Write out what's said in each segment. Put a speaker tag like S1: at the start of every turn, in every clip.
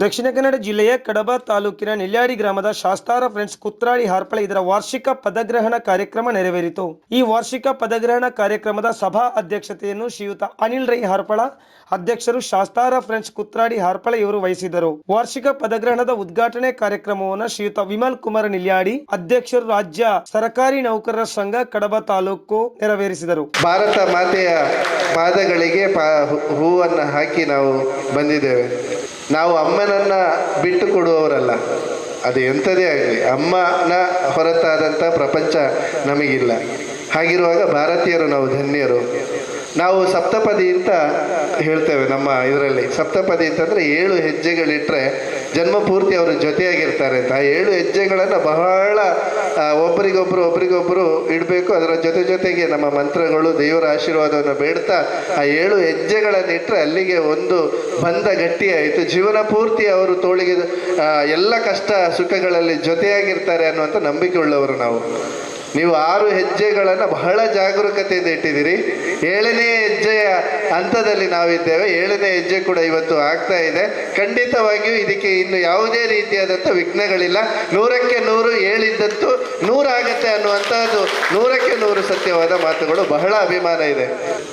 S1: ದಕ್ಷಿಣ ಕನ್ನಡ ಜಿಲ್ಲೆಯ ಕಡಬ ತಾಲೂಕಿನ ನೆಲ್ಯಾಡಿ ಗ್ರಾಮದ ಶಾಸ್ತಾರ ಫ್ರೆಂಡ್ಸ್ ಕುತ್ರಾಳಿ ಹಾರ್ಪಳ ಇದರ ವಾರ್ಷಿಕ ಪದಗ್ರಹಣ ಕಾರ್ಯಕ್ರಮ ನೆರವೇರಿತು. ಈ ವಾರ್ಷಿಕ ಪದಗ್ರಹಣ ಕಾರ್ಯಕ್ರಮದ ಸಭಾ ಅಧ್ಯಕ್ಷತೆಯನ್ನು ಶ್ರೀಯುತ ಅನಿಲ್ ರೈ ಹಾರ್ಪಳ, ಅಧ್ಯಕ್ಷರು ಶಾಸ್ತಾರ ಫ್ರೆಂಡ್ಸ್ ಕುತ್ರಾಡಿ ಹಾರ್ಪಳ ಇವರು ವಹಿಸಿದರು ವಾರ್ಷಿಕ ಪದಗ್ರಹಣದ ಉದ್ಘಾಟನೆ ಕಾರ್ಯಕ್ರಮವನ್ನು ಶ್ರೀಯುತ ವಿಮಲ್ ಕುಮಾರ್ ನಿಲ್ಯಾಡಿ, ಅಧ್ಯಕ್ಷರು ರಾಜ್ಯ ಸರ್ಕಾರಿ ನೌಕರರ ಸಂಘ ಕಡಬ ತಾಲೂಕು ನೆರವೇರಿಸಿದರು.
S2: ಭಾರತ ಮಾತೆಯ ಪಾದಗಳಿಗೆ ಹೂವನ್ನು ಹಾಕಿ ನಾವು ಬಂದಿದ್ದೇವೆ. ನಾವು ಅಮ್ಮನನ್ನ ಬಿಟ್ಟು ಕೊಡುವವರಲ್ಲ. ಅದು ಎಂಥದೇ ಆಗಲಿ, ಅಮ್ಮನ ಹೊರತಾದಂಥ ಪ್ರಪಂಚ ನಮಗಿಲ್ಲ. ಹಾಗಿರುವಾಗ ಭಾರತೀಯರು, ನಾವು ಧನ್ಯರು. ನಾವು ಸಪ್ತಪದಿ ಅಂತ ಹೇಳ್ತೇವೆ ನಮ್ಮ ಇದರಲ್ಲಿ. ಸಪ್ತಪದಿ ಅಂತಂದರೆ ಏಳು ಹೆಜ್ಜೆಗಳಿಟ್ಟರೆ ಜನ್ಮ ಪೂರ್ತಿ ಅವರು ಜೊತೆಯಾಗಿರ್ತಾರೆ ಅಂತ. ಆ ಏಳು ಹೆಜ್ಜೆಗಳನ್ನು ಬಹಳ ಒಬ್ಬರಿಗೊಬ್ಬರು ಒಬ್ರಿಗೊಬ್ಬರು ಒಬ್ರಿಗೊಬ್ರು ಇಡಬೇಕು. ಅದರ ಜೊತೆ ಜೊತೆಗೆ ನಮ್ಮ ಮಂತ್ರಗಳು, ದೇವರ ಆಶೀರ್ವಾದವನ್ನು ಬೇಡ್ತಾ ಆ ಏಳು ಹೆಜ್ಜೆಗಳನ್ನು ಇಟ್ಟರೆ ಅಲ್ಲಿಗೆ ಒಂದು ಬಂಧ ಗಟ್ಟಿಯಾಯಿತು ಜೀವನ ಪೂರ್ತಿ ಅವರು ತೋಳಿಗೆ ಎಲ್ಲ ಕಷ್ಟ ಸುಖಗಳಲ್ಲಿ ಜೊತೆಯಾಗಿರ್ತಾರೆ ಅನ್ನುವಂಥ ನಂಬಿಕೆ ಉಳ್ಳವರು ನಾವು. ನೀವು ಆರು ಹೆಜ್ಜೆಗಳನ್ನು ಬಹಳ ಜಾಗರೂಕತೆಯಿಂದ ಇಟ್ಟಿದ್ದೀರಿ. ಏಳನೇ ಹೆಜ್ಜೆಯ ಹಂತದಲ್ಲಿ ನಾವಿದ್ದೇವೆ. ಏಳನೇ ಹೆಜ್ಜೆ ಕೂಡ ಇವತ್ತು ಆಗ್ತಾ ಇದೆ. ಖಂಡಿತವಾಗಿಯೂ ಇದಕ್ಕೆ ಇನ್ನು ಯಾವುದೇ ರೀತಿಯಾದಂಥ ವಿಘ್ನಗಳಿಲ್ಲ. ನೂರಕ್ಕೆ ನೂರು ಏಳಿದ್ದಂತೂ ನೂರಾಗತ್ತೆ ಅನ್ನುವಂಥದ್ದು ನೂರಕ್ಕೆ ನೂರು ಸತ್ಯವಾದ ಮಾತುಗಳು. ಬಹಳ ಅಭಿಮಾನ ಇದೆ.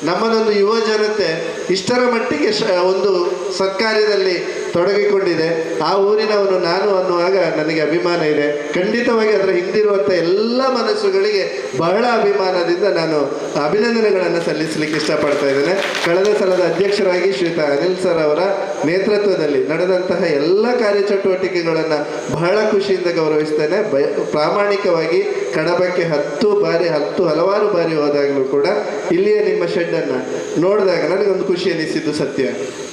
S2: ನಮ್ಮದೊಂದು ಯುವ ಜನತೆ ಇಷ್ಟರ ಮಟ್ಟಿಗೆ ಒಂದು ಸರ್ಕಾರದಲ್ಲಿ ತೊಡಗಿಕೊಂಡಿದೆ. ಆ ಊರಿನವನು ನಾನು ಅನ್ನುವಾಗ ನನಗೆ ಅಭಿಮಾನ ಇದೆ. ಖಂಡಿತವಾಗಿ ಅದರ ಹಿಂದಿರುವಂಥ ಎಲ್ಲ ಮನಸ್ಸುಗಳಿಗೆ ಬಹಳ ಅಭಿಮಾನದಿಂದ ನಾನು ಅಭಿನಂದನೆಗಳನ್ನು ಸಲ್ಲಿಸಲಿಕ್ಕೆ ಇಷ್ಟಪಡ್ತಾ ಇದ್ದೇನೆ. ಕಳೆದ ಸಲದ ಅಧ್ಯಕ್ಷರಾಗಿ ಶ್ರೀತಾ ಅನಿಲ್ ಸರ್ ಅವರ ನೇತೃತ್ವದಲ್ಲಿ ನಡೆದಂತಹ ಎಲ್ಲ ಕಾರ್ಯಚಟುವಟಿಕೆಗಳನ್ನು ಬಹಳ ಖುಷಿಯಿಂದ ಗೌರವಿಸ್ತೇನೆ. ಬಯ ಪ್ರಾಮಾಣಿಕವಾಗಿ ಕಡಬಕ್ಕೆ ಹತ್ತು ಬಾರಿ, ಹತ್ತು ಹಲವಾರು ಬಾರಿ ಹೋದಾಗಲೂ ಕೂಡ ಇಲ್ಲಿಯೇ ನಿಮ್ಮ ಶೆಡ್ಡನ್ನು ನೋಡಿದಾಗ ನನಗೊಂದು ಖುಷಿ ಅನಿಸಿದ್ದು ಸತ್ಯ.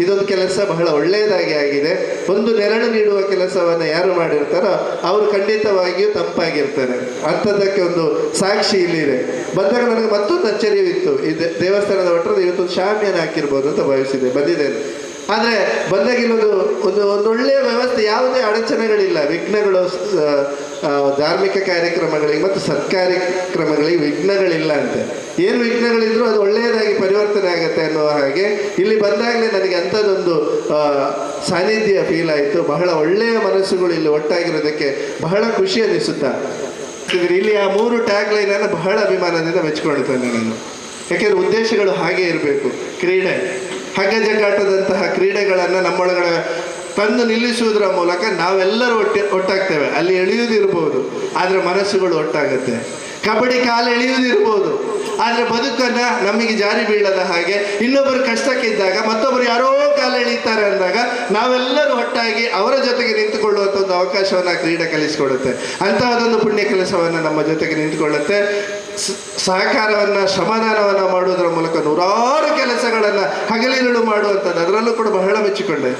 S2: ಇದೊಂದು ಕೆಲಸ ಬಹಳ ಒಳ್ಳೆಯದಾಗಿ ಆಗಿದೆ. ಒಂದು ನೆರಳು ನೀಡುವ ಕೆಲಸವನ್ನು ಯಾರು ಮಾಡಿರ್ತಾರೋ ಅವರು ಖಂಡಿತವಾಗಿಯೂ ತಂಪಾಗಿರ್ತಾರೆ. ಅಂಥದ್ದಕ್ಕೆ ಒಂದು ಸಾಕ್ಷಿ ಇಲ್ಲಿದೆ. ಬಂದಾಗ ನನಗೆ ಮತ್ತೊಂದು ಅಚ್ಚರಿಯೂ ಇತ್ತು ಈ ದೇವಸ್ಥಾನದ ಒಟ್ಟರೆ ಇವತ್ತೊಂದು ಶಾಮಿಯನ್ನು ಹಾಕಿರ್ಬೋದು ಅಂತ ಭಾವಿಸಿದೆ. ಬಂದಿದ್ದೇನೆ. ಆದರೆ ಬಂದಾಗ ಇಲ್ಲೊಂದು ಒಂದು ಒಂದು ಒಳ್ಳೆಯ ವ್ಯವಸ್ಥೆ, ಯಾವುದೇ ಅಡಚಣೆಗಳಿಲ್ಲ. ವಿಘ್ನಗಳು ಧಾರ್ಮಿಕ ಕಾರ್ಯಕ್ರಮಗಳಿಗೆ ಮತ್ತು ಸರ್ಕಾರಿ ಕ್ರಮಗಳಿಗೆ ವಿಘ್ನಗಳಿಲ್ಲ ಅಂತೆ. ಏನು ವಿಘ್ನಗಳಿದ್ರು ಅದು ಒಳ್ಳೆಯದಾಗಿ ಪರಿವರ್ತನೆ ಆಗುತ್ತೆ ಅನ್ನುವ ಹಾಗೆ, ಇಲ್ಲಿ ಬಂದಾಗಲೇ ನನಗೆ ಅಂಥದ್ದೊಂದು ಸಾನ್ನಿಧ್ಯ ಫೀಲ್ ಆಯಿತು. ಬಹಳ ಒಳ್ಳೆಯ ಮನಸ್ಸುಗಳು ಇಲ್ಲಿ ಒಟ್ಟಾಗಿರೋದಕ್ಕೆ ಬಹಳ ಖುಷಿ ಅನಿಸುತ್ತಾ. ಇಲ್ಲಿ ಆ ಮೂರು ಟ್ಯಾಗ್ ಲೈನನ್ನು ಬಹಳ ಅಭಿಮಾನದಿಂದ ಮೆಚ್ಚಿಕೊಳ್ತೇನೆ ನಾನು. ಯಾಕೆಂದ್ರೆ ಉದ್ದೇಶಗಳು ಹಾಗೆ ಇರಬೇಕು. ಕ್ರೀಡೆ. ಹಗ್ಗ ಜಗ್ಗಾಟದಂತಹ ಕ್ರೀಡೆಗಳನ್ನು ನಮ್ಮೊಳಗಡೆ ತಂದು ನಿಲ್ಲಿಸುವುದರ ಮೂಲಕ ನಾವೆಲ್ಲರೂ ಒಟ್ಟಿ ಒಟ್ಟಾಗ್ತೇವೆ. ಅಲ್ಲಿ ಎಳೆಯುವುದಿರ್ಬೋದು ಆದರೆ ಮನಸ್ಸುಗಳು ಒಟ್ಟಾಗುತ್ತೆ. ಕಬಡ್ಡಿ ಕಾಲು ಎಳೆಯುವುದಿರ್ಬೋದು ಆದರೆ ಬದುಕನ್ನು ನಮಗೆ ಜಾರಿ ಬೀಳದ ಹಾಗೆ ಇನ್ನೊಬ್ಬರು ಕಷ್ಟಕ್ಕಿದ್ದಾಗ ಮತ್ತೊಬ್ಬರು ಯಾರೋ ಕಾಲು ಎಳೀತಾರೆ ಅಂದಾಗ ನಾವೆಲ್ಲರೂ ಒಟ್ಟಾಗಿ ಅವರ ಜೊತೆಗೆ ನಿಂತುಕೊಳ್ಳುವಂಥ ಒಂದು ಅವಕಾಶವನ್ನು ಕ್ರೀಡೆ ಕಲಿಸಿಕೊಡುತ್ತೆ. ಅಂತಹದೊಂದು ಪುಣ್ಯ ಕೆಲಸವನ್ನು ನಮ್ಮ ಜೊತೆಗೆ ನಿಂತುಕೊಳ್ಳುತ್ತೆ. ಸಹಕಾರವನ್ನು, ಶ್ರಮದಾನವನ್ನು ಮಾಡುವುದರ ಮೂಲಕ ನೂರಾರು ಕೆಲಸಗಳನ್ನು ಹಗಲಿರುಳು ಮಾಡುವಂಥದ್ದು. ಅದರಲ್ಲೂ ಕೂಡ ಬಹಳ ಮೆಚ್ಚಿಕೊಂಡೆ.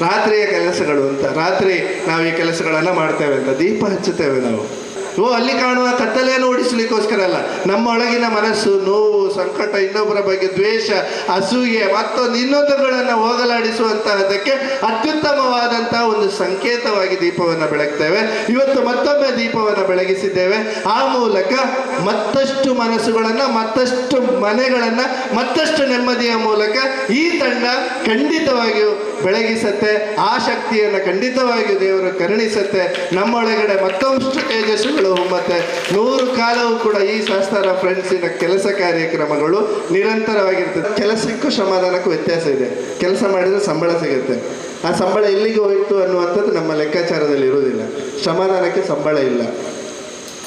S2: ರಾತ್ರಿಯ ಕೆಲಸಗಳು ಅಂತ. ರಾತ್ರಿ ನಾವು ಈ ಕೆಲಸಗಳನ್ನು ಮಾಡ್ತೇವೆ ಅಂತ. ದೀಪ ಹಚ್ಚುತ್ತೇವೆ ನಾವು. ಓ, ಅಲ್ಲಿ ಕಾಣುವ ಕತ್ತಲೆಯನ್ನು ಓಡಿಸಲಿಕ್ಕೋಸ್ಕರ ಅಲ್ಲ, ನಮ್ಮ ಒಳಗಿನ ಮನಸ್ಸು, ನೋವು, ಸಂಕಟ, ಇನ್ನೊಬ್ಬರ ಬಗ್ಗೆ ದ್ವೇಷ, ಅಸೂಯೆ, ಮತ್ತೊಂದು ಇನ್ನೊಂದುಗಳನ್ನು ಹೋಗಲಾಡಿಸುವಂತಹದಕ್ಕೆ ಅತ್ಯುತ್ತಮವಾದಂತಹ ಒಂದು ಸಂಕೇತವಾಗಿ ದೀಪವನ್ನು ಬೆಳಗ್ತೇವೆ. ಇವತ್ತು ಮತ್ತೊಮ್ಮೆ ದೀಪವನ್ನು ಬೆಳಗಿಸಿದ್ದೇವೆ. ಆ ಮೂಲಕ ಮತ್ತಷ್ಟು ಮನಸ್ಸುಗಳನ್ನು, ಮತ್ತಷ್ಟು ಮನೆಗಳನ್ನು, ಮತ್ತಷ್ಟು ನೆಮ್ಮದಿಯ ಮೂಲಕ ಈ ತಂಡ ಖಂಡಿತವಾಗಿಯೂ ಬೆಳಗಿಸತ್ತೆ, ಆ ಶಕ್ತಿಯನ್ನು ಖಂಡಿತವಾಗಿ ದೇವರು ಕರುಣಿಸುತ್ತೆ. ನಮ್ಮೊಳಗಡೆ ಮತ್ತೊಂದು ತೇಜಸ್ಸುಗಳು ಹೊಮ್ಮತ್ತೆ. ನೂರು ಕಾಲವೂ ಕೂಡ ಈ ಶಾಸ್ತ್ರ ಫ್ರೆಂಡ್ಸಿನ ಕೆಲಸ ಕಾರ್ಯಕ್ರಮಗಳು ನಿರಂತರವಾಗಿರ್ತದೆ. ಕೆಲಸಕ್ಕೂ ಸಮಾಧಾನಕ್ಕೂ ವ್ಯತ್ಯಾಸ ಇದೆ. ಕೆಲಸ ಮಾಡಿದರೆ ಸಂಬಳ ಸಿಗುತ್ತೆ. ಆ ಸಂಬಳ ಎಲ್ಲಿಗೆ ಹೋಯಿತು ಅನ್ನುವಂಥದ್ದು ನಮ್ಮ ಲೆಕ್ಕಾಚಾರದಲ್ಲಿ ಇರುವುದಿಲ್ಲ. ಸಮಾಧಾನಕ್ಕೆ ಸಂಬಳ ಇಲ್ಲ.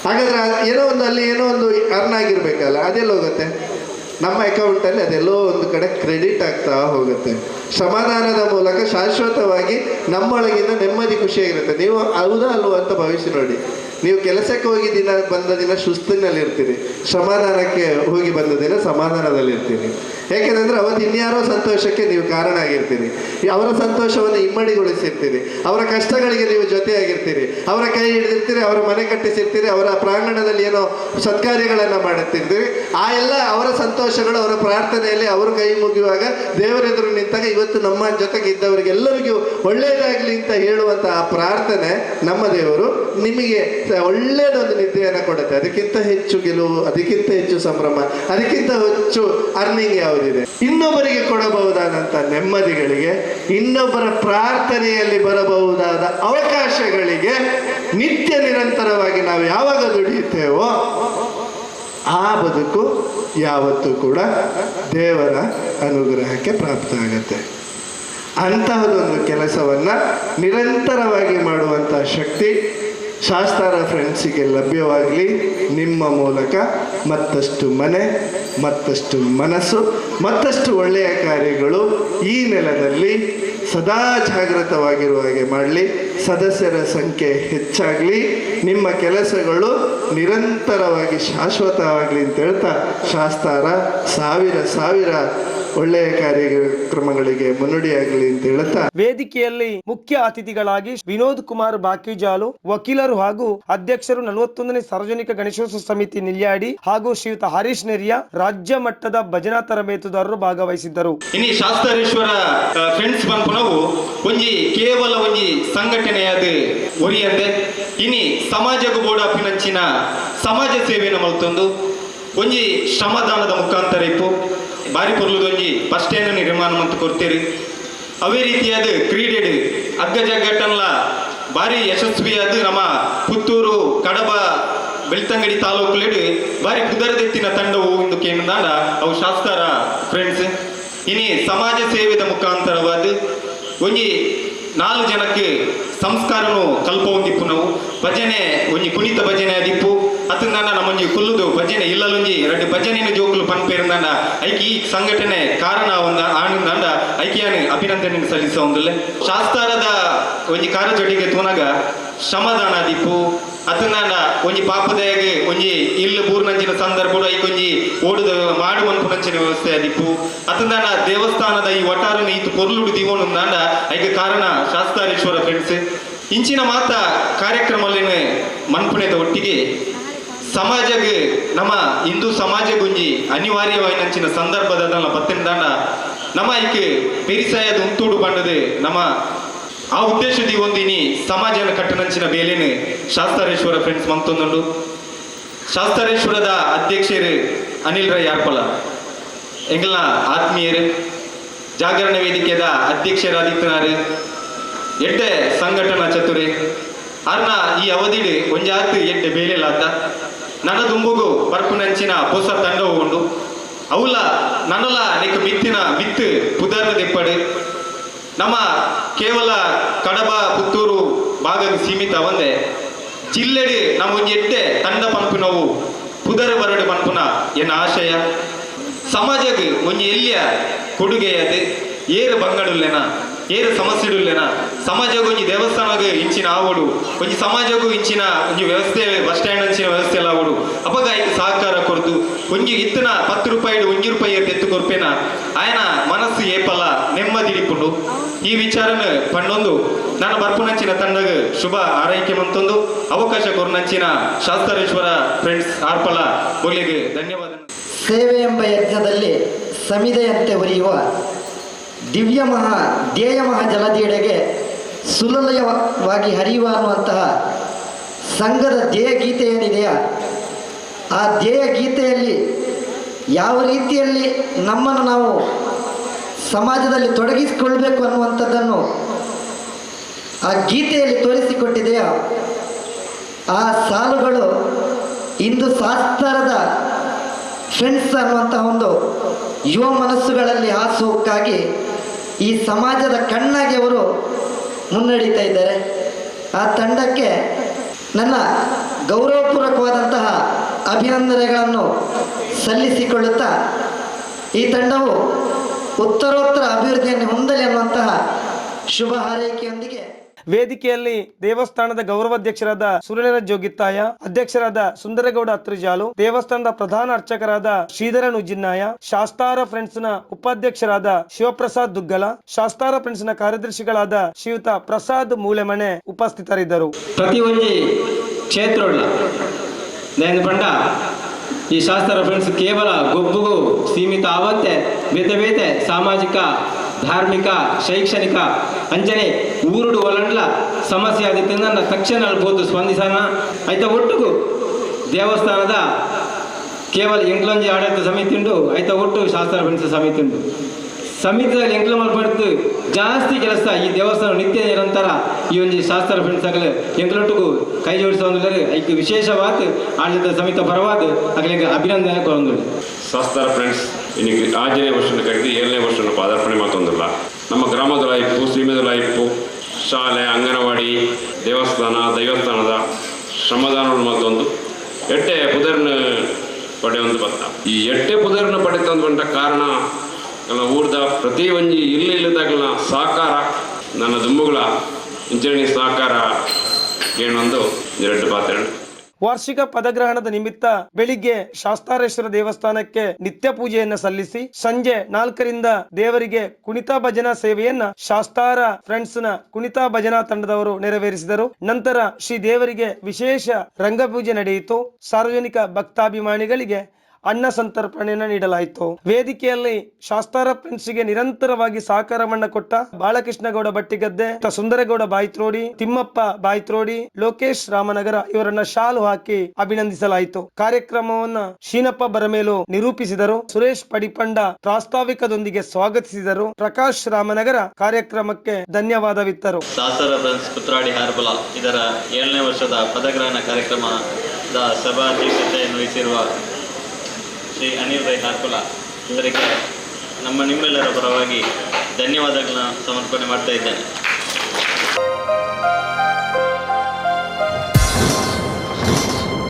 S2: ಹಾಗಾದ್ರೆ ಏನೋ ಒಂದು ಅಲ್ಲಿ ಏನೋ ಒಂದು ಅರ್ನ್ ಆಗಿರ್ಬೇಕಲ್ಲ, ಅದೆಲ್ಲ ಹೋಗುತ್ತೆ? ನಮ್ಮ ಅಕೌಂಟಲ್ಲಿ ಅದೆಲ್ಲೋ ಒಂದು ಕಡೆ ಕ್ರೆಡಿಟ್ ಆಗ್ತಾ ಹೋಗುತ್ತೆ. ಸಮಾಧಾನದ ಮೂಲಕ ಶಾಶ್ವತವಾಗಿ ನಮ್ಮೊಳಗಿಂದ ನೆಮ್ಮದಿ ಖುಷಿಯಾಗಿರುತ್ತೆ. ನೀವು ಹೌದಾ ಅಲ್ವ ಅಂತ ಭವಿಷ್ಯ ನೋಡಿ. ನೀವು ಕೆಲಸಕ್ಕೆ ಹೋಗಿ ದಿನ ಬಂದ ದಿನ ಸುಸ್ತಿನಲ್ಲಿರ್ತೀರಿ. ಶ್ರಮದಾನಕ್ಕೆ ಹೋಗಿ ಬಂದ ದಿನ ಸಮಾಧಾನದಲ್ಲಿ ಇರ್ತೀರಿ ಯಾಕೆಂದ್ರೆ ಅವತ್ತು ಇನ್ಯಾರೋ ಸಂತೋಷಕ್ಕೆ ನೀವು ಕಾರಣ ಆಗಿರ್ತೀರಿ ಅವರ ಸಂತೋಷವನ್ನು ಇಮ್ಮಡಿಗೊಳಿಸಿರ್ತೀರಿ. ಅವರ ಕಷ್ಟಗಳಿಗೆ ನೀವು ಜೊತೆಯಾಗಿರ್ತೀರಿ. ಅವರ ಕೈ ಹಿಡಿದಿರ್ತೀರಿ, ಅವರ ಮನೆ ಕಟ್ಟಿಸಿರ್ತೀರಿ, ಅವರ ಪ್ರಾಂಗಣದಲ್ಲಿ ಏನೋ ಸತ್ಕಾರ್ಯಗಳನ್ನು ಮಾಡುತ್ತಿರ್ತೀರಿ. ಆ ಎಲ್ಲ ಅವರ ಸಂತೋಷಗಳು ಅವರ ಪ್ರಾರ್ಥನೆಯಲ್ಲಿ ಅವರು ಕೈ ಮುಗಿಯುವಾಗ ದೇವರೆದುರು ನಿಂತಾಗ ಇವತ್ತು ನಮ್ಮ ಜೊತೆಗೆ ಇದ್ದವರಿಗೆ ಎಲ್ಲರಿಗೂ ಒಳ್ಳೆಯದಾಗಲಿ ಅಂತ ಹೇಳುವಂಥ ಆ ಪ್ರಾರ್ಥನೆ ನಮ್ಮ ದೇವರು ನಿಮಗೆ ಒಳ್ಳೆಯದೊಂದು ನಿದ್ದೆಯನ್ನು ಕೊಡುತ್ತೆ. ಅದಕ್ಕಿಂತ ಹೆಚ್ಚು ಗೆಲುವು, ಅದಕ್ಕಿಂತ ಹೆಚ್ಚು ಸಂಭ್ರಮ, ಅದಕ್ಕಿಂತ ಹೆಚ್ಚು ಅರ್ನಿಂಗ್ ಯಾವುದು? ಯಾವುದಿದೆ ಇನ್ನೊಬ್ಬರಿಗೆ ಕೊಡಬಹುದಾದಂಥ ನೆಮ್ಮದಿಗಳಿಗೆ, ಇನ್ನೊಬ್ಬರ ಪ್ರಾರ್ಥನೆಯಲ್ಲಿ ಬರಬಹುದಾದ ಅವಕಾಶಗಳಿಗೆ ನಿತ್ಯ ನಿರಂತರವಾಗಿ ನಾವು ಯಾವಾಗ ದುಡಿಯುತ್ತೇವೋ ಆ ಬದುಕು ಯಾವತ್ತೂ ಕೂಡ ದೇವರ ಅನುಗ್ರಹಕ್ಕೆ ಪ್ರಾಪ್ತ ಆಗುತ್ತೆ. ಅಂತಹದೊಂದು ಕೆಲಸವನ್ನು ನಿರಂತರವಾಗಿ ಮಾಡುವಂಥ ಶಕ್ತಿ ಶಾಸ್ತಾರ ಫ್ರೆಂಡ್ಸಿಗೆ ಲಭ್ಯವಾಗಲಿ ನಿಮ್ಮ ಮೂಲಕ ಮತ್ತಷ್ಟು ಮನೆ, ಮತ್ತಷ್ಟು ಮನಸ್ಸು, ಮತ್ತಷ್ಟು ಒಳ್ಳೆಯ ಕಾರ್ಯಗಳು ಈ ನೆಲದಲ್ಲಿ ಸದಾ ಜಾಗೃತವಾಗಿರುವ ಹಾಗೆ ಮಾಡಲಿ. ಸದಸ್ಯರ ಸಂಖ್ಯೆ ಹೆಚ್ಚಾಗಲಿ. ನಿಮ್ಮ ಕೆಲಸಗಳು ನಿರಂತರವಾಗಿ ಶಾಶ್ವತವಾಗಲಿ ಅಂತ ಹೇಳ್ತಾ, ಶಾಸ್ತಾರ ಸಾವಿರ ಸಾವಿರ ಒಳ್ಳೆಯ ಕಾರ್ಯಕ್ರಮಗಳಿಗೆ ಮುನ್ನುಡಿಯಾಗಲಿ ಅಂತ ಹೇಳುತ್ತಾ
S1: ವೇದಿಕೆಯಲ್ಲಿ ಮುಖ್ಯ ಅತಿಥಿಗಳಾಗಿ ವಿನೋದ್ ಕುಮಾರ್ ಬಾಕಿಜಾಲು ವಕೀಲರು ಹಾಗೂ ಅಧ್ಯಕ್ಷರು ನಲವತ್ತೊಂದನೇ ಸಾರ್ವಜನಿಕ ಗಣೇಶೋತ್ಸವ ಸಮಿತಿ ನಿಲ್ಯಾಡಿ ಹಾಗೂ ಶ್ರೀಯುತ ಹರೀಶ್ ನೆರಿಯ ರಾಜ್ಯ ಮಟ್ಟದ ಭಜನಾ ತರಬೇತುದಾರರು ಭಾಗವಹಿಸಿದ್ದರು.
S3: ಇನಿ ಶಾಸ್ತ್ರೇಶ್ವರ ಫ್ರೆಂಡ್ಸ್ ಒಂಜಿ ಕೇವಲ ಒಂಜಿ ಸಂಘಟನೆಯಾದ ಒರಿಯಂದೆ ಇನಿ ಸಮಾಜಗು ಬೋಡಾಪಿನಂಚಿನ ಸಮಾಜ ಸೇವೆಯನ್ನು ಮಲ್ತೊಂದು ಒಂಜಿ ಶ್ರಮದಾನದ ಮುಖಾಂತರ ಇಪ್ಪು. ಬಾರಿ ಪೊರ್ಲುದೊಂಜಿ ಬಸ್ ಏನು ನಿರ್ಮಾಣ ಮತ್ತು ಕೊಡ್ತೀರಿ. ಅವೇ ರೀತಿಯಾದ ಕ್ರೀಡೆಡ್ ಅಗ್ಗ ಜಗ್ಗಟ್ಟನ್ಲ ಬಾರಿ ಯಶಸ್ವಿಯಾದ ನಮ್ಮ ಪುತ್ತೂರು ಕಡಬ ಬೆಳ್ತಂಗಡಿ ತಾಲೂಕುಲೆಡ್ ಬಾರಿ ಕುದರದೆತ್ತಿನ ತಂಡವು ಇಂದು ಕೇಂದ್ರಾಂಡ ಅವು ಶಾಸ್ತಾರ ಫ್ರೆಂಡ್ಸ್ ಇನಿ ಸಮಾಜ ಸೇವೆದ ಮುಖಾಂತರವಾದ ಒಂಜಿ ನಾಲ್ಕು ಜನಕ್ಕೆ ಸಂಸ್ಕಾರನು ಕಲ್ಪ ನಾವು ಭಜನೆ ಒಂಜಿ ಕುಣಿತ ಭಜನೆ ಅದಿಪ್ಪು. ಅತಂದಾಂಡ ನಮ್ಮೊಂಜಿ ಕುಲ್ಲುದು ಭಜನೆ ಇಲ್ಲಲೊಂಜಿ ಎರಡು ಭಜನೆನ ಜೋಕುಲು ಪನ್ಪೇರಂದಾಂಡ ಐಕಿ ಈ ಸಂಘಟನೆ ಕಾರಣ ಒಂದ ಆನಂದಾಂಡ ಐಕಿಯಾನು ಅಭಿನಂದನೆ ಸಲ್ಲಿಸೋ ಒಂದಲ್ಲೇ. ಶಾಸ್ತಾರದ ಒಂಜಿ ಕಾರ್ಯಚಟುವಟಿಕೆ ತೂನಾಗ ಶ್ರಮದಾನ ದಿಪ್ಪು ಅತಂದಾಂಡ ಒಂಜಿ ಪಾಪದಯಾಗ ಒಂಜಿ ಇಲ್ಲು ಬೂರ್ನಂಚಿನ ಸಂದರ್ಭ ಐಕೊಂಜಿ ಓಡುದ ಮಾಡು ಮನ್ಪುನಂಚಿನ ವ್ಯವಸ್ಥೆ ಅದಿಪ್ಪು ಅದನ್ನ ದೇವಸ್ಥಾನದ ಈ ಒಟ್ಟಾರನ ಈತು ಪೊರ್ಲುಡು ದಿವೋನುಂದಾಂಡ ಐಕೆ ಕಾರಣ ಶಾಸ್ತಾರೇಶ್ವರ ಫ್ರೆಂಡ್ಸ್ ಇಂಚಿನ ಮಾತ ಕಾರ್ಯಕ್ರಮಲೇನು ಮನ್ಪುಣೆದ ಒಟ್ಟಿಗೆ ಸಮಾಜಗೆ ನಮ್ಮ ಹಿಂದೂ ಸಮಾಜಗೊಂಜಿ ಅನಿವಾರ್ಯವಾಯಿನಂಚಿನ ಸಂದರ್ಭದ ಪತ್ತೆಂದಾಂಡ ನಮ್ಮ ಐಕೆ ಪೆರಿಸಾಯದ ಉಂತೂಡು ಬಂಡದೆ ನಮ್ಮ ಆ ಉದ್ದೇಶ ಒಂದಿನಿ ಸಮಾಜನ ಕಟ್ಟನಂಚಿನ ಬೇಲೆನು ಶಾಸ್ತಾರೇಶ್ವರ ಫ್ರೆಂಡ್ಸ್ ಮಂತೊಂದುಂಡು ಶಾಸ್ತಾರೇಶ್ವರದ ಅಧ್ಯಕ್ಷರು ಅನಿಲ್ ರೈ ಯಾರ್ಪಲ. ಎಂಗ್ಲ ಆತ್ಮೀಯರು, ಜಾಗರಣ ವೇದಿಕೆದ ಅಧ್ಯಕ್ಷರಾದಿತ್ತನಾರು ಎಡ್ಡೆ ಸಂಘಟನಾ ಚತುರಿ. ಅರ್ನ ಈ ಅವಧಿಡ್ ಒಂಜಾತ್ ಎಡ್ಡೆ ಬೇಲೆಲಾದ ನನ್ನ ದುಂಬುಗು ಬರ್ಪುನಂಚಿನ ಹೊಸ ತಂಡವು ಉಂಡು ಅವುಲ ನನ್ನಲ ನಿಕ್ ಮಿತ್ತಿನ ಮಿತ್ತು ಪುದರ್ನ ದೆಪ್ಪಡು. ನಮ್ಮ ಕೇವಲ ಕಡಬ ಪುತ್ತೂರು ಭಾಗಕ್ಕೆ ಸೀಮಿತ ಒಂದೇ. ಜಿಲ್ಲೆಡಿ ಒಂಜಿ ಎಡ್ಡೆ ತಂಡ ಪಂಪಿನವು ಪುದರೆ ಬರಡು ಪಂಪುನ ಎನ್ನ ಆಶಯ. ಸಮಾಜಕ್ಕೆ ಒಂಜಿ ಎಲ್ಲಿಯ ಕೊಡುಗೆಯದೆ, ಏರು ಬಂಗಡುಲ್ಲೆನ. ಏರು ಸಮಸ್ಯೆಡುಲ್ಲೆನ ಸಮಾಜಗ್ ಒಂಜಿ ದೇವಸ್ಥಾನಗ್ ಇಂಚಿನ ಆವಡು ಒಂಜಿ ಸಮಾಜಕ್ಕೆ ಇಂಚಿನ ಒಂಜಿ ವ್ಯವಸ್ಥೆ, ಬಸ್ ಸ್ಟ್ಯಾಂಡ್ ಅಂಚಿನ ವ್ಯವಸ್ಥೆ ಎಲ್ಲ ಆವಡು ಅಪಗ ಸಹಕಾರ ಕೊರ್ದು ಒಂಜಿ ಇತ್ತನ ಪತ್ತು ರೂಪಾಯಿ ಒಂಜಿ ರೂಪಾಯಿ ಎತ್ತು ಕೊರ್ಪೇನ ಆಯನ ಮನಸ್ಸು ಏಪಲ ನೆಮ್ಮದಿಡಿಪುಂಡು ಈ ವಿಚಾರನ ಪಂಡೊಂದು ನಾನು ಬರ್ಪುನಂಚಿನ ತಂಡಗ ಶುಭ ಆರೈಕೆ ಮಂತೊಂದು. ಅವಕಾಶ ಕೊರ್ನಂಚಿನ ಶಾಸ್ತ್ರೇಶ್ವರ ಫ್ರೆಂಡ್ಸ್ ಆರ್ಪಲ ಬೋಲಿಗೆ ಧನ್ಯವಾದ
S4: ಸೇವೆ ಎಂಬ ಯಜ್ಞದಲ್ಲಿ ಸಮಿದೆಯಂತೆ ಉರಿಯುವ ದಿವ್ಯ ಮಹಾ ಧ್ಯೇಯ ಮಹಾ ಜಲದಿಯೆಡೆಗೆ ಸುಲಲಯವಾಗಿ ಹರಿಯುವ ಅನ್ನುವಂತಹ ಸಂಘದ ಧ್ಯೇಯ ಗೀತೆ ಏನಿದೆಯಾ? ಆ ಧ್ಯೇಯ ಗೀತೆಯಲ್ಲಿ ಯಾವ ರೀತಿಯಲ್ಲಿ ನಮ್ಮನ್ನು ನಾವು ಸಮಾಜದಲ್ಲಿ ತೊಡಗಿಸಿಕೊಳ್ಬೇಕು ಅನ್ನುವಂಥದ್ದನ್ನು ಆ ಗೀತೆಯಲ್ಲಿ ತೋರಿಸಿಕೊಟ್ಟಿದೆಯಾ? ಆ ಸಾಲುಗಳು ಇಂದು ಶಾಸ್ತ್ರದ ಫ್ರೆಂಡ್ಸ್ ಅನ್ನುವಂತಹ ಒಂದು ಯುವ ಮನಸ್ಸುಗಳಲ್ಲಿ ಹಾಸುಹೊಕ್ಕಾಗಿ ಈ ಸಮಾಜದ ಕಣ್ಣಾಗಿ ಅವರು ಮುನ್ನಡೀತಾ ಇದ್ದಾರೆ. ಆ ತಂಡಕ್ಕೆ ನನ್ನ ಗೌರವಪೂರ್ವಕವಾದಂತಹ ಅಭಿನಂದನೆಗಳನ್ನು ಸಲ್ಲಿಸಿಕೊಳ್ಳುತ್ತಾ ಈ ತಂಡವು ಉತ್ತರೋತ್ತರ ಅಭಿವೃದ್ಧಿಯನ್ನು ಹೊಂದಲಿ ಅನ್ನುವಂತಹ ಶುಭ ಹಾರೈಕೆಯೊಂದಿಗೆ
S1: ವೇದಿಕೆಯಲ್ಲಿ ದೇವಸ್ಥಾನದ ಗೌರವಾಧ್ಯಕ್ಷರಾದ ಸುರೇಂದ್ರ ಜೋಗಿತ್ತಾಯ, ಅಧ್ಯಕ್ಷರಾದ ಸುಂದರಗೌಡ ಅತ್ರಿಜಾಲು ದೇವಸ್ಥಾನದ ಪ್ರಧಾನ ಅರ್ಚಕರಾದ ಶ್ರೀಧರ ನುಜಿನ್ನಾಯ ಶಾಸ್ತಾರ ಫ್ರೆಂಡ್ಸ್ನ ಉಪಾಧ್ಯಕ್ಷರಾದ ಶಿವಪ್ರಸಾದ್ ದುಗ್ಗಲ, ಶಾಸ್ತಾರ ಫ್ರೆಂಡ್ಸ್ನ ಕಾರ್ಯದರ್ಶಿಗಳಾದ ಶ್ರೀಯುತ ಪ್ರಸಾದ್ ಮೂಲೆಮನೆ ಉಪಸ್ಥಿತರಿದ್ದರು.
S5: ಈ ಶಾಸ್ತ್ರ ಫ್ರೆಂಡ್ಸ್ ಕೇವಲ ಗೊಬ್ಬುಗೂ ಸೀಮಿತ ಆವತ್ತೆ, ಬೇತೆ ಬೇತೆ ಸಾಮಾಜಿಕ ಧಾರ್ಮಿಕ, ಶೈಕ್ಷಣಿಕ, ಅಂಚನೆ ಊರುಡು ಒಲಂಡ್ಲ ಸಮಸ್ಯೆ ಆಗಿತ್ತು ನನ್ನ ತಕ್ಷಣ ಅಲ್ಬೋದು ಸ್ಪಂದಿಸೋಣ. ಆಯ್ತಾ ಒಟ್ಟುಗು? ದೇವಸ್ಥಾನದ ಕೇವಲ ಎಂಕ್ಲೊಂಜಿ ಆಡಳಿತ ಸಮಿತಿ ಉಂಡು ಐತ ಒಟ್ಟು ಶಾಸ್ತ್ರ ಸಮಿತಿ ಉಂಡು ಸಮಿತಿಯಲ್ಲಿ ಎಂಕ್ಲ ಮಾಡ್ಬಾರ್ದು ಜಾಸ್ತಿ ಕೆಲಸ ಈ ದೇವಸ್ಥಾನ ನಿತ್ಯ ನಿರಂತರ. ಈ ಒಂದು ಶಾಸ್ತ್ರ ಫ್ರೆಂಡ್ಸ್ ಆಗಲಿ ಎಂಕ್ಲೊಟ್ಟಿಗೂ ಕೈ ಜೋಡಿಸುವಂದ್ರೆ ಐಕ್ ವಿಶೇಷವಾದ ಆಡಳಿತ ಸಮಿತ ಪರವಾದ ಆಗಲಿಗೆ ಅಭಿನಂದನೆ ಕೊರೊಂದುಳ್ಳಿ
S6: ಶಾಸ್ತ್ರ ಫ್ರೆಂಡ್ಸ್ ಇನ್ನಿಗೆ ಆಂಜನೇಯ ವರ್ಷನ ಕರೆದು ಏಳನೇ ವರ್ಷನ ಪಾದಾರ್ಪಣೆ ಮಾತೊಂದಿಲ್ಲ. ನಮ್ಮ ಗ್ರಾಮದ ಲೈಫು, ಸೀಮೆದ ಲೈಫು, ಶಾಲೆ, ಅಂಗನವಾಡಿ, ದೇವಸ್ಥಾನ, ದೈವಸ್ಥಾನದ ಶ್ರಮದಾನಗಳು ಮತ್ತೊಂದು. ಎಟ್ಟೆ ಪುದರ್ನ ಪಡೆಯೊಂದು ಬತ್ತ ಈ ಎಟ್ಟೆ ಪುದರ್ನ ಪಡೆತಂದು ಬಂದ ಕಾರಣ ನನ್ನ ಊರ್ದ ಪ್ರತಿ ಒಂಜಿ ಇಲ್ಲಿ ಇಲ್ಲದಾಗಲ ಸಹಕಾರ, ನನ್ನ ದುಂಬುಗಳ ಇಂಚರಣಿ ಸಹಕಾರ ಏನೊಂದು? ಎರಡು ಪಾತ್ರ
S1: ವಾರ್ಷಿಕ ಪದಗ್ರಹಣದ ನಿಮಿತ್ತ ಬೆಳಿಗ್ಗೆ ಶಾಸ್ತಾರೇಶ್ವರ ದೇವಸ್ಥಾನಕ್ಕೆ ನಿತ್ಯ ಪೂಜೆಯನ್ನ ಸಲ್ಲಿಸಿ ಸಂಜೆ ನಾಲ್ಕರಿಂದ ದೇವರಿಗೆ ಕುಣಿತಾ ಭಜನಾ ಸೇವೆಯನ್ನ ಶಾಸ್ತಾರ ಫ್ರೆಂಡ್ಸ್ನ ಕುಣಿತಾ ಭಜನಾ ತಂಡದವರು ನೆರವೇರಿಸಿದರು. ನಂತರ ಶ್ರೀ ದೇವರಿಗೆ ವಿಶೇಷ ರಂಗಪೂಜೆ ನಡೆಯಿತು. ಸಾರ್ವಜನಿಕ ಭಕ್ತಾಭಿಮಾನಿಗಳಿಗೆ ಅನ್ನ ಸಂತರ್ಪಣೆಯನ್ನ ನೀಡಲಾಯಿತು. ವೇದಿಕೆಯಲ್ಲಿ ಶಾಸ್ತಾರ ಫ್ರೆಂಡ್ಸ್ಗೆ ನಿರಂತರವಾಗಿ ಸಹಕಾರವನ್ನ ಕೊಟ್ಟ ಬಾಲಕೃಷ್ಣಗೌಡ ಬಟ್ಟಿಗದ್ದೆ ಸುಂದರಗೌಡ ಬಾಯ್ತ್ರೋಡಿ, ತಿಮ್ಮಪ್ಪ ಬಾಯ್ತ್ರೋಡಿ, ಲೋಕೇಶ್ ರಾಮನಗರ ಇವರನ್ನ ಶಾಲು ಹಾಕಿ ಅಭಿನಂದಿಸಲಾಯಿತು. ಕಾರ್ಯಕ್ರಮವನ್ನ ಶೀನಪ್ಪ ಬರಮೇಲು ನಿರೂಪಿಸಿದರು. ಸುರೇಶ್ ಪಡಿಪಂಡ ಪ್ರಾಸ್ತಾವಿಕದೊಂದಿಗೆ ಸ್ವಾಗತಿಸಿದರು. ಪ್ರಕಾಶ್ ರಾಮನಗರ ಕಾರ್ಯಕ್ರಮಕ್ಕೆ ಧನ್ಯವಾದವಿತ್ತರು.
S7: ಇದರ ಏಳನೇ ವರ್ಷದ ಪದಗ್ರಹಣ ಕಾರ್ಯಕ್ರಮದ ಸಭಾಧ್ಯಕ್ಷತೆಯನ್ನು ವಹಿಸಿರುವ ಶ್ರೀ ಅನಿಲ್ ರೈ ಹಾರ್ಕುಲ ಇವರಿಗೆ ನಮ್ಮ ನಿಮ್ಮೆಲ್ಲರ ಪರವಾಗಿ ಧನ್ಯವಾದಗಳನ್ನ ಸಮರ್ಪಣೆ ಮಾಡ್ತಾ ಇದ್ದೇನೆ.